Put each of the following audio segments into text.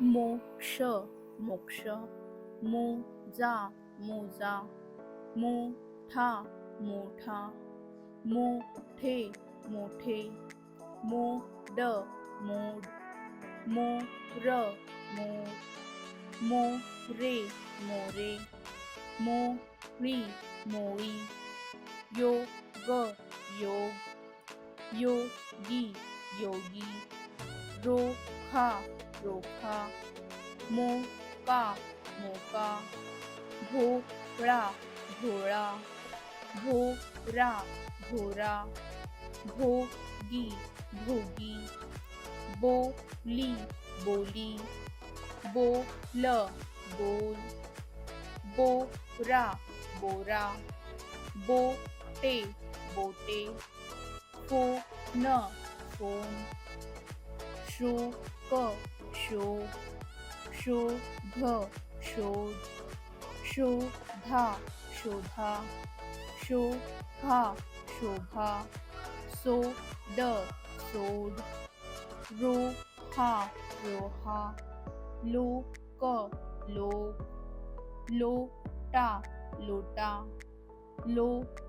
मोक्ष मोक्ष. मोजा मोजा मोठा मोठा मोठे मोठे मोड मोड मोर मोर मोरे मोरे मोळी मोळी योग योग योगी योगी रोखा रोखा मोका मोका भोळा भोळा भोरा भोरा, भोगी भोगी, बोली बोली, बोल बोल, बोरा बोरा, बोटे बोटे, फ़ोन फ़ोन, शोक शोक शोध शोध शोधा शोधा शोभा शोभा सोड सोड रोहा रोहा लोक लोक लोटा लोटा लोड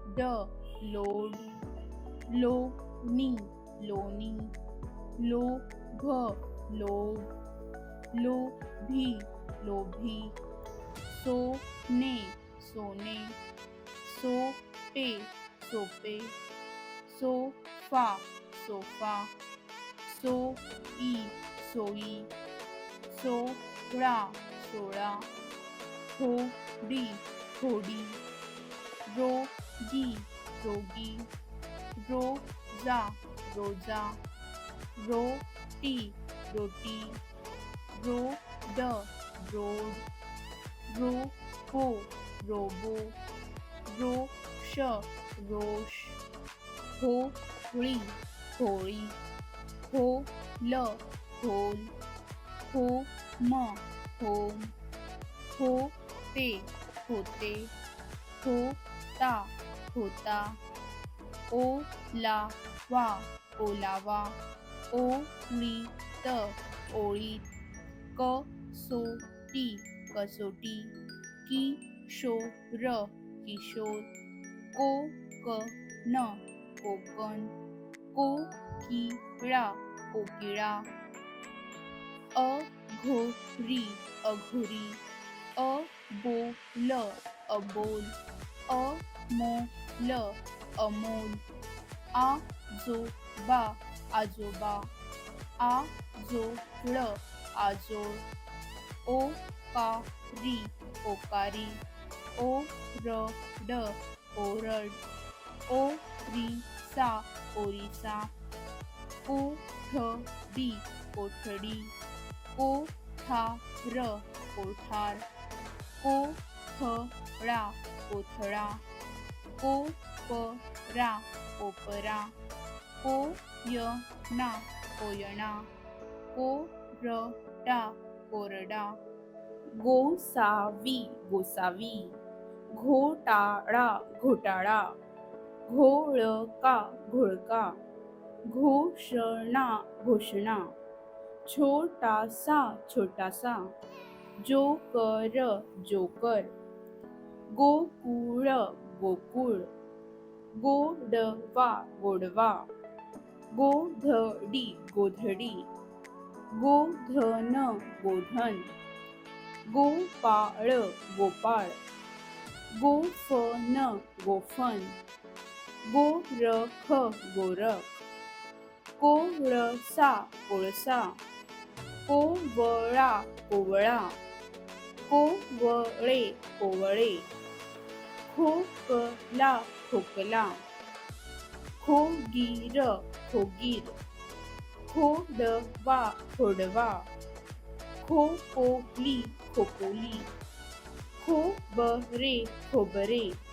लोड लोणी लोणी लोभ लोभ लोभी लोभी सोने सोने। सोपे सोपे। Sofa sofa. सोई सोई। सोळा सोळा थोडी थोडी। रोगी रोगी। रोजा रोजा। रोटी रोटी। रोड रोड रोबो रोबो रोष रोष होळी होळी होल होल होम होम होते होते होता होता ओलावा ओलावा त ओळीत कसोटी कसोटी, किशोर किशोर, कोकण कोकण, कोकिळा कोकिळा, अघोरी अघोरी, अबोल अबोल, अमोल अमोल, आजोबा आजोबा, आजोळ आजो ओ का री ओकारी ओ र ड ओरड ओ री सा ओरिसा ओ ठ डी कोठडी को ठा र कोठार को थ ळा कोथळा को प रा कोपरा को य ना कोयणा को कोयना कोरडा कोरडा गोसावी गोसावी घोटाळा घोटाळा, घोळका घोळका, घोषणा घोषणा, छोटासा छोटासा, जोकर जोकर, गोकुळ गोकुळ, गोडवा गोडवा, गोधडी गोधडी गोधन गोधन गोपाळ गोपाळ गोफन गोफन गोरख गोरख कोळसा कोळसा कोवळा कोवळा कोवळे कोवळे खोकला खोकला खोगीर खोगीर. खोडवा खोडवा। खोपोली खोपोली। खोबरे खोबरे।